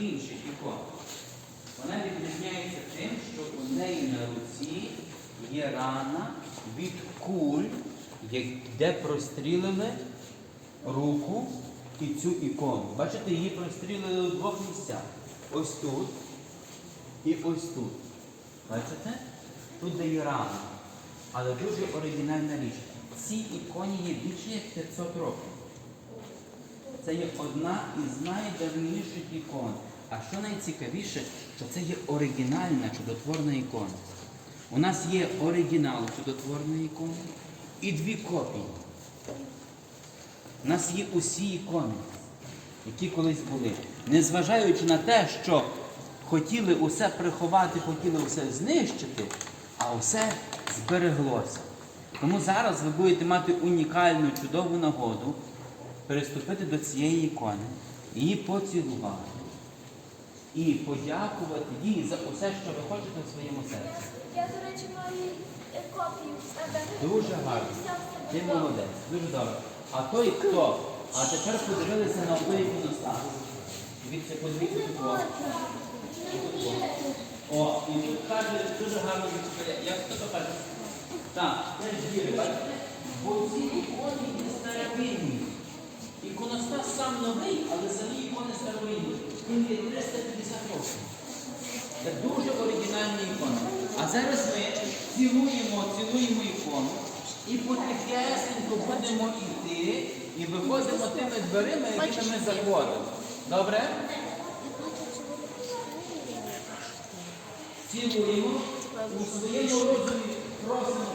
інших ікон. Вона відрізняється тим, що у неї на руці є рана від куль, де прострілили руку і цю ікону. Бачите, її прострілили у двох місцях. Ось тут і ось тут. Бачите? Тут де є рана. Але дуже оригінальна річ. Цій іконі є більше як 500 років. Це є одна із найдавніших ікон. А що найцікавіше, що це є оригінальна чудотворна ікона. У нас є оригінал чудотворної ікони і дві копії. У нас є усі ікони, які колись були. Незважаючи на те, що хотіли усе приховати, хотіли усе знищити, а усе збереглося. Тому зараз ви будете мати унікальну, чудову нагоду переступити до цієї ікони, її поцілувати і подякувати їй за усе, що ви хочете в своєму серці. Я, до речі, маю е, копію в себе. Дуже гарно. Ти молодець, дуже добре. А той хто? А тепер подивилися на той іконостас. Дивіться, подивіться тут. О, і тут каже, дуже гарно відповідає. Як хто то каже? Так, теж віри, бачите? Сам новий, але самі ікони старовинні. Їм є 350 років. Це дуже оригінальні ікони. А зараз ми цілуємо, цілуємо ікону і потихесенько будемо йти і виходимо тими дверима, якими ми заходимо. Добре? Цілуємо у своєму розумі просимо,